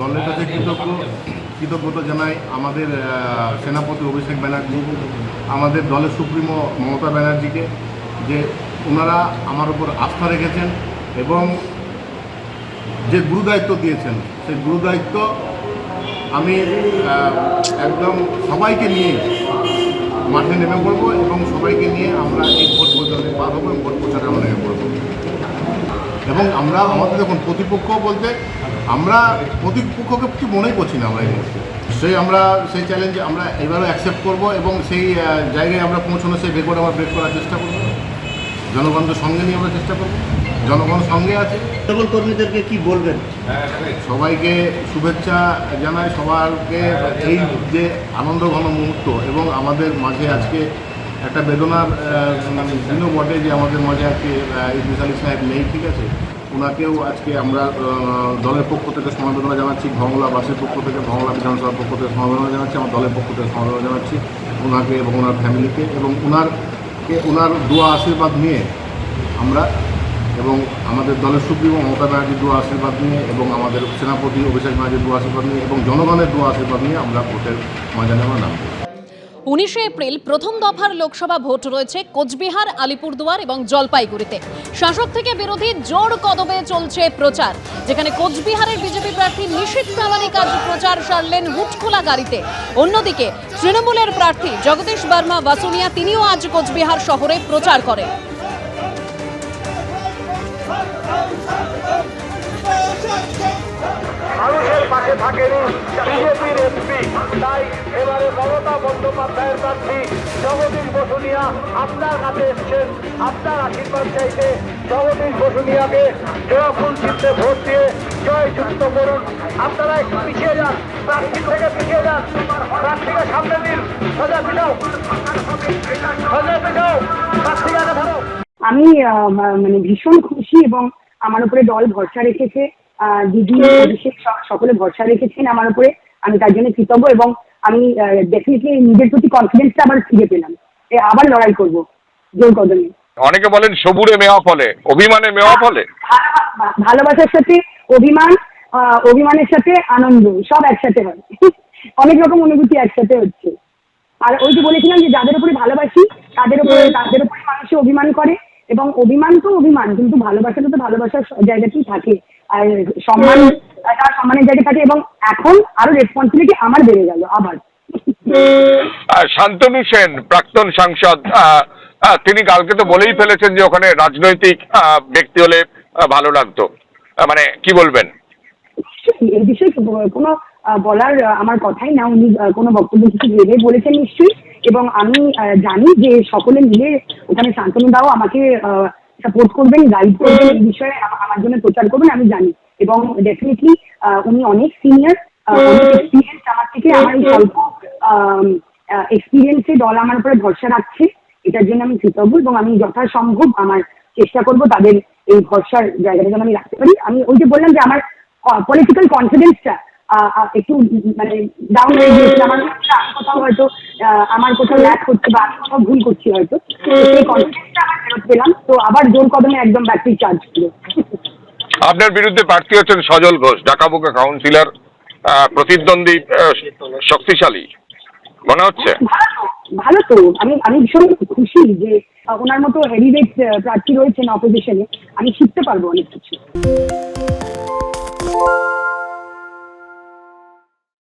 দলের কাছে কৃতজ্ঞ, কৃতজ্ঞতা জানাই আমাদের সেনাপতি অভিষেক ব্যানার্জি, আমাদের দলের সুপ্রিমো মমতা ব্যানার্জিকে যে ওনারা আমার উপর আস্থা রেখেছেন এবং যে গুরুদায়িত্ব দিয়েছেন, সেই গুরুদায়িত্ব আমি একদম সবাইকে নিয়ে মাঠে নেমে পড়ব এবং সবাইকে নিয়ে আমরা এই ভোট পর্যন্ত পার হব এবং ভোট প্রচারে আমরা নেমে পড়ব। এবং আমরা, আমাদের দেখুন প্রতিপক্ষ বলতে আমরা প্রতিপক্ষকে কিছু মনেই করছি না আমরা এই মুহূর্তে। সেই আমরা সেই চ্যালেঞ্জ আমরা এবারও অ্যাকসেপ্ট করব এবং সেই জায়গায় আমরা পৌঁছানো সেই রেকর্ড আমরা ব্রেক করার চেষ্টা করব। জনগণকে সঙ্গে নিয়ে আমরা চেষ্টা করব। জনগণ সঙ্গে আছে। তৃণমূল কর্মীদেরকে কি বলবেন? সবাইকে শুভেচ্ছা জানাই সবাইকে এই যে আনন্দ ঘন মুহূর্ত এবং আমাদের মাঝে আজকে একটা বেদনার দিনও বটে যে আমাদের মাঝে আজকে আহ, ইদ্রিস আলী সাহেব নেই ঠিক আছে? ওনাকেও আজকে আমরা দলের পক্ষ থেকে সমবেদনা জানাচ্ছি ভংলাবাসীর পক্ষ থেকে ভংলা বিধানসভার পক্ষ থেকে সমবেদনা জানাচ্ছি, আমার দলের পক্ষ থেকে সমবেদনা জানাচ্ছি, ওনাকে এবং ওনার ফ্যামিলিকে এবং ওনারকে, ওনার দোয়া আশীর্বাদ নিয়ে আমরা এবং আমাদের দলের সুপ্রিমো মমতা ব্যানার্জির দোয়া আশীর্বাদ নিয়ে এবং আমাদের সেনাপতি অভিষেক ব্যানার্জির দোয়া আশীর্বাদ নিয়ে এবং জনগণের দোয়া আশীর্বাদ নিয়ে আমরা ভোটের ময়দানে আমরা নামবো। উনিশে এপ্রিল প্রথম দফার লোকসভা ভোট রয়েছে কোচবিহার, আলিপুরদুয়ার এবং জলপাইগুড়িতে। শাসক থেকে বিরোধী জোর কদমে চলছে প্রচার, যেখানে কোচবিহারের বিজেপি প্রার্থী নিশীত প্রামাণিক আজ প্রচার সারলেন হুটখোলা গাড়িতে। অন্যদিকে, তৃণমূলের প্রার্থী জগদীশ বর্মা, বাসুনিয়া, তিনিও আজ কোচবিহার শহরে প্রচার করেন। মানুষের পাশে থাকেনি বিজেপির এমপি। তাই এবারে মমতা বন্দ্যোপাধ্যায়ের প্রার্থী জগদীশ বসুনিয়া আপনার কাছে এসছেন। আপনার আশীর্বাদ চাইতে জগদীশ বসুনিয়াকে জয়ফুল চিত্তে ভোট দিয়ে জয়যুক্ত করুন। আপনারা একটু পিছিয়ে যান। প্রার্থী থেকে পিছিয়ে যান। প্রার্থীকে সামনে দিন। সোজা পিছাও সোজা পিছাও প্রার্থীকে ধরো আমি মানে ভীষণ খুশি এবং আমার উপরে দল ভরসা রেখেছে আহ, দিদি অভিষেক সকলে ভরসা রেখেছেন আমার উপরে। আমি তার জন্য কৃতজ্ঞ এবং আমি ডেফিনেটলি নিজের প্রতি কনফিডেন্সটা আবার ফিরে পেলাম। এ, আবার লড়াই করব জোর কদমে। অনেকে বলেন সবুরে মেওয়া ফলে অভিমানে মেওয়া ফলে? ভা- ভা- ভালোবাসার সাথে অভিমান আহ, অভিমানের সাথে আনন্দ সব একসাথে হয়। অনেক রকম অনুভূতি একসাথে হচ্ছে। আর ওই যে বলেছিলাম যে যাদের উপরে ভালোবাসি তাদের উপরে তাদের উপরে মানুষ অভিমান করে। এবং অভিমান তো অভিমান কিন্তু ভালোবাসাটা তো ভালোবাসার জায়গাতেই থাকে। আর সম্মান তার সম্মানের জায়গা থাকে এবং এখন আরও রেসপন্সিবিলিটি আমার বেড়ে গেল আবার। শান্তনু সেন প্রাক্তন সাংসদ তিনি কালকে তো বলেই ফেলেছেন যে ওখানে রাজনৈতিক আহ, ব্যক্তি হলে ভালো লাগতো। মানে কি বলবেন? এই বিষয়ে কোনো বলার আমার কথাই না। উনি কোনো বক্তব্য কিছু ভেবে বলেছেন নিশ্চয়ই। এবং আমি জানি যে সকলে মিলে ওখানে শান্তনু দাও আমাকে সাপোর্ট করবেন গাইড করবেন এই বিষয়ে আমার জন্য প্রচার করবেন, আমি জানি। এবং ডেফিনেটলি উনি অনেক সিনিয়র আমার থেকে, আমার এই স্বল্প এক্সপিরিয়েন্সে দল আমার উপরে ভরসা রাখছে, এটার জন্য আমি কৃতজ্ঞ এবং আমি যথাসম্ভব আমার চেষ্টা করব তাদের এই ভরসার জায়গাটা যেন আমি রাখতে পারি। আমি ওই যে বললাম যে আমার পলিটিক্যাল কনফিডেন্সটা একটু মানে ডাউন হয়ে গিয়েছিল। আমার আমি কোথাও হয়তো আমার কোথাও ল্যাক হচ্ছে বা আমি কোথাও ভুল করছি হয়তো। তো সেই কনফিডেন্সটা আমার ফেরত পেলাম। তো আবার জোর কদমে একদম ব্যাটারি চার্জ পুরো আপনার বিরুদ্ধে প্রার্থী হচ্ছেন সজল ঘোষ ঢাকাবুকা কাউন্সিলর আহ, প্রতিদ্বন্দ্বী আহ, শক্তিশালী। মনে হচ্ছে? ভালো তো, আমি আমি ভীষণ খুশি যে ওনার মতো হেভিওয়েট প্রার্থী রয়েছেন অপোজিশনে আমি শিখতে পারব অনেক কিছু।